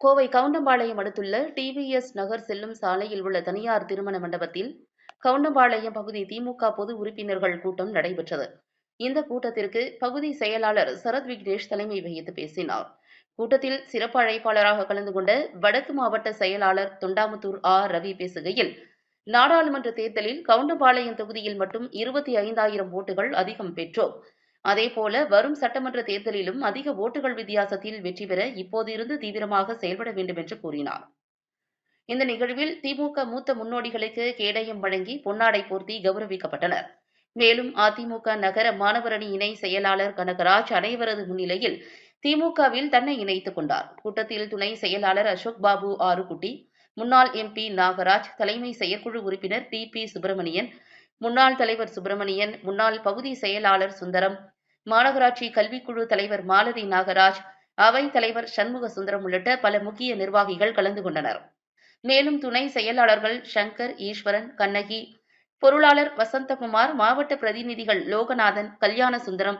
கோவை கவுண்டம்பாளையம் அடுத்துள்ள டிவிஎஸ் நகர் செல்லும் சாலையில் உள்ள தனியார் திருமண மண்டபத்தில் கவுண்டம்பாளையம் பகுதி திமுக பொது உறுப்பினர்கள் கூட்டம் நடைபெற்றது. இந்த கூட்டத்திற்கு பகுதி செயலாளர் சரத் விக்னேஷ் தலைமை வகித்து பேசினார். கூட்டத்தில் சிறப்பு அழைப்பாளராக கலந்து கொண்ட வடக்கு மாவட்ட செயலாளர் தொண்டாமுத்தூர் ஆர் ரவி பேசுகையில் நாடாளுமன்ற தேர்தலில் கவுண்டம்பாளையம் தொகுதியில் மட்டும் இருபத்தி ஐந்தாயிரம் ஓட்டுகள் அதிகம் பெற்றோம். அதேபோல வரும் சட்டமன்ற தேர்தலிலும் அதிக ஓட்டுகள் வித்தியாசத்தில் வெற்றி பெற இப்போதிருந்து தீவிரமாக செயல்பட வேண்டும் என்று கூறினார். இந்த நிகழ்வில் திமுக மூத்த முன்னோடிகளுக்கு கேடயம் வழங்கி பொன்னாடை போர்த்தி கௌரவிக்கப்பட்டனர். மேலும் அதிமுக நகர மாணவரணி இணை செயலாளர் கனகராஜ் அனைவரது முன்னிலையில் திமுகவில் தன்னை இணைத்துக் கொண்டார். கூட்டத்தில் துணை செயலாளர் அசோக் பாபு ஆறுகுட்டி முன்னாள் எம்பி நாகராஜ் தலைமை செயற்குழு உறுப்பினர் டி பி சுப்பிரமணியன் முன்னாள் தலைவர் சுப்பிரமணியன் முன்னாள் பகுதி செயலாளர் சுந்தரம் மாநகராட்சி கல்விக்குழு தலைவர் மாலதி நாகராஜ் அவைத் தலைவர் சண்முக சுந்தரம் உள்ளிட்ட பல முக்கிய நிர்வாகிகள் கலந்து கொண்டனர். மேலும் துணை செயலாளர்கள் சங்கர் ஈஸ்வரன் கண்ணகி பொருளாளர் வசந்தகுமார் மாவட்ட பிரதிநிதிகள் லோகநாதன் கல்யாண சுந்தரம்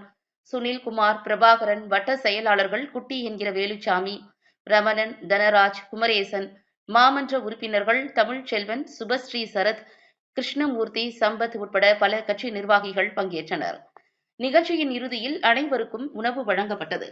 சுனில்குமார் பிரபாகரன் வட்ட செயலாளர்கள் குட்டி என்கிற வேலுச்சாமி ரமணன் தனராஜ் குமரேசன் மாமன்ற உறுப்பினர்கள் தமிழ்ச்செல்வன் சுபஸ்ரீ சரத் கிருஷ்ணமூர்த்தி சம்பத் உட்பட பல கட்சி நிர்வாகிகள் பங்கேற்றனர். நிகழ்ச்சியின் இறுதியில் அனைவருக்கும் உணவு வழங்கப்பட்டது.